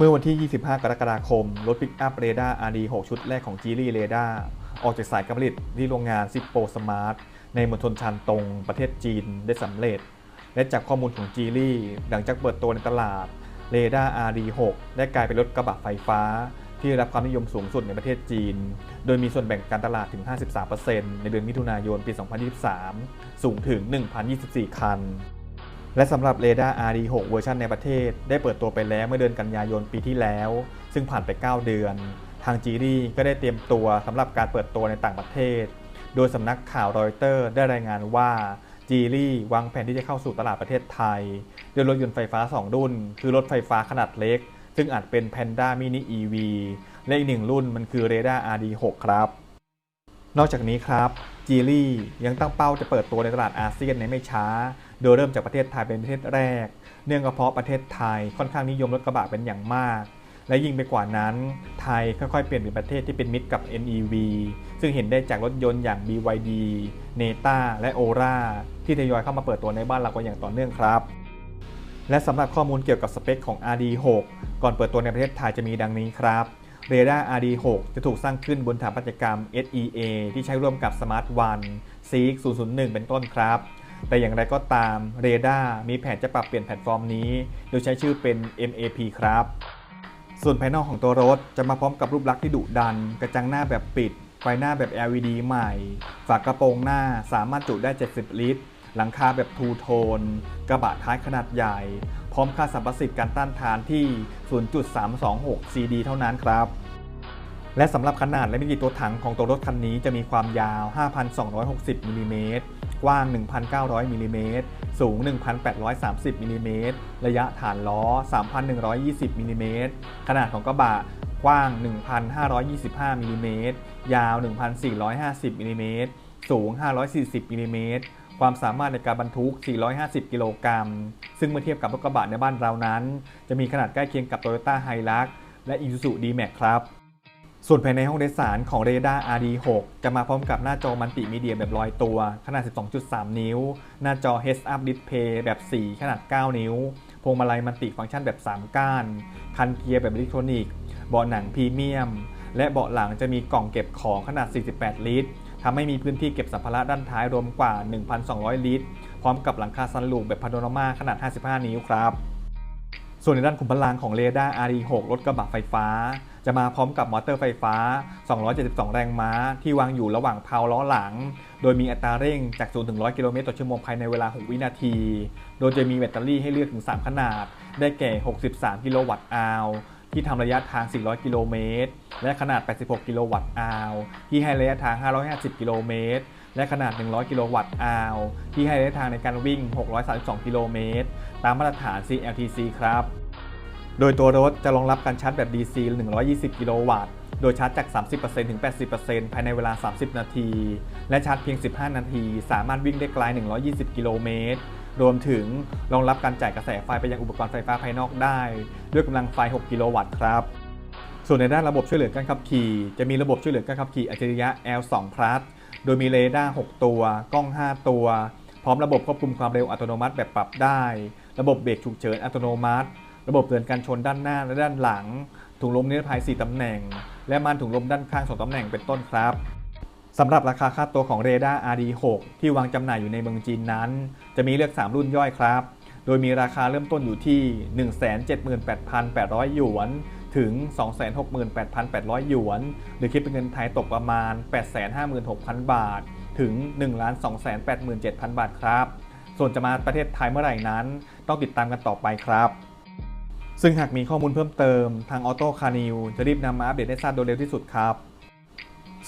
เมื่อวันที่ 25 กรกฎาคม รถปิกอัพเรดาร์ RD 6 ชุดแรกของ g ี r ี r เรดาร์ออกจากสายการผลิตที่โรงงานซิปโปสมาร์ทในมณฑลชานตง ประเทศจีนได้สำเร็จ และจากข้อมูลของ g ี r ีหลังจากเปิดตัวในตลาดเรดาร์ RD 6ได้กลายเป็นรถกระบะไฟฟ้า ที่รับความนิยมสูงสุดในประเทศจีน โดยมีส่วนแบ่งการตลาดถึง 53%ในเดือนมิถุนายนปี 2023 สูงถึง 1,024 คัน และสำหรับ r a d a r RD6 เวอร์ชันในประเทศ ได้เปิดตัวไปแล้วเมื่อเดือนกันยายนปีที่แล้ว ซึ่งผ่านไป 9 เดือน ทางจีรีก็ได้เตรียมตัวสำหรับการเปิดตัวในต่างประเทศ โดยสำนักข่าวรอยเตอร์ได้รายงานว่าจีรีวางแผนที่จะเข้าสู่ตลาดประเทศไทยด้วยรถยนต์ไฟฟ้า 2 รุ่น คือรถไฟฟ้าขนาดเล็ก ซึ่งอาจเป็น Panda Mini EV และอีกหนึ่งรุ่นมันคือ r a d a r RD6 ครับ นอกจากนี้ครับจีรี่ยังตั้งเป้าจะเปิดตัวในตลาดอาเซียนในไม่ช้า โดยเริ่มจากประเทศไทยเป็นประเทศแรก เนื่องจากเพราะประเทศไทยค่อนข้างนิยมรถกระบะเป็นอย่างมาก และยิ่งไปกว่านั้น ไทยค่อยๆ เปลี่ยนเป็นประเทศที่เป็นมิตรกับ NEV ซึ่งเห็นได้จากรถยนต์อย่าง BYD Neta และ Ora ที่ทยอยเข้ามาเปิดตัวในบ้านเรากันอย่างต่อเนื่องครับและสำหรับข้อมูลเกี่ยวกับสเปคของ RD6 ก่อนเปิดตัวในประเทศไทยจะมีดังนี้ครับเรดาร์ RD6 จะถูกสร้างขึ้นบนฐานปัจจกรรม SEA ที่ใช้ร่วมกับ Smart One Seek 001 เป็นต้นครับ แต่อย่างไรก็ตามเรดาร์มีแผนจะปรับเปลี่ยนแพลตฟอร์มนี้ โดยใช้ชื่อเป็น MAP ครับ ส่วนภายนอกของตัวรถจะมาพร้อมกับรูปลักษณ์ที่ดุดัน กระจังหน้าแบบปิด ไฟหน้าแบบ LED ใหม่ ฝากระโปรงหน้าสามารถจุได้ 70 ลิตร หลังคาแบบทูโทน กระบะท้ายขนาดใหญ่ พร้อมค่าสัมประสิทธิ์การต้านทานที่ 0.326 CD เท่านั้นครับและสำหรับขนาดและมิติตัวถังของตัวรถคันนี้จะมีความยาว 5,260มิลลิเมตร กว้าง 1,900มิลลิเมตรสูง 1,830มิลลิเมตรระยะฐานล้อ 3,120มิลลิเมตรขนาดของกระบะกว้าง 1,525มิลลิเมตรยาว 1,450มิลลิเมตรสูง 540มิลลิเมตรความสามารถในการบรรทุก 450 กิโลกรัม ซึ่งเมื่อเทียบกับรถกระบะในบ้านเรานั้น จะมีขนาดใกล้เคียงกับ Toyota Hilux และ Isuzu D-Max ครับ ส่วนภายในห้องโดยสารของ r a d a r RD6 จะมาพร้อมกับหน้าจอมัลติมีเดียแบบลอยตัว ขนาด 12.3 นิ้ว หน้าจอ Heads Up Display แบบ 4 ขนาด 9 นิ้ว พวงมาลัยมัลติฟังก์ชันแบบ 3 ก้าน คันเกียร์แบบอิเล็กทรอนิกส์เบาะหนังพรีเมียม และเบาะหลังจะมีกล่องเก็บของขนาด 48 ลิตรทำให้มีพื้นที่เก็บสัมภาระด้านท้ายรวมกว่า 1,200 ลิตร พร้อมกับหลังคาซันลูปแบบพาโนรามาขนาด 55 นิ้วครับ ส่วนในด้านขุมพลังของเรดาร์ RE6 รถกระบะไฟฟ้า จะมาพร้อมกับมอเตอร์ไฟฟ้า 272 แรงม้า ที่วางอยู่ระหว่างเพลาล้อหลัง โดยมีอัตราเร่งจาก 0 ถึง 100 กิโลเมตรต่อชั่วโมงภายในเวลา 6 วินาที โดยจะมีแบตเตอรี่ให้เลือกถึง 3 ขนาด ได้แก่ 63 กิโลวัตต์อาว ที่ทำระยะทาง 400 กิโลเมตร และขนาด 86 กิโลวัตต์อาวที่ให้ระยะทาง 550 กิโลเมตร และขนาด 100 กิโลวัตต์อาวที่ให้ระยะทางในการวิ่ง 632 กิโลเมตร ตามมาตรฐาน CLTC ครับ โดยตัวรถจะรองรับการชาร์จแบบ DC 120 กิโลวัตต์ โดยชาร์จจาก 30%ถึง 80%ภายในเวลา 30 นาที และชาร์จเพียง 15 นาที สามารถวิ่งได้ไกล 120 กิโลเมตร รวมถึงรองรับการจ่ายกระแสไฟไปยังอุปกรณ์ไฟฟ้าภายนอกได้ ด้วยกำลังไฟ 6 กิโลวัตต์ครับ ส่วนในด้านระบบช่วยเหลือการขับขี่ จะมีระบบช่วยเหลือการขับขี่อัจฉริยะ L2 Plus โดยมีเรดาร์6ตัว กล้อง 5 ตัว พร้อมระบบควบคุมความเร็วอัตโนมัติแบบปรับได้ ระบบเบรกฉุกเฉินอัตโนมัติ ระบบเตือนการชนด้านหน้าและด้านหลัง ถุงลมนิรภัย 4ตำแหน่ง และม่านถุงลมด้านข้าง 2ตำแหน่งเป็นต้นครับ สำหรับราคาค่าตัวของ r a d a r RD6 ที่วางจำหน่ายอยู่ในเมืองจีนนั้น จะมีเลือก 3 รุ่นย่อยครับ โดยมีราคาเริ่มต้นอยู่ที่ 178,800 หยวน ถึง 268,800 หยวน หรือคิดเป็นเงินไทยตกประมาณ 856,000 บาท ถึง 1,287,000 บาทครับ ส่วนจะมาประเทศไทยเมื่อไหร่นั้น ต้องติดตามกันต่อไปครับซึ่งหากมีข้อมูลเพิ่มเติมทางออโต้คานิวจะรีบนำมาอัปเดตให้ทราบโดยเร็วที่สุดครับ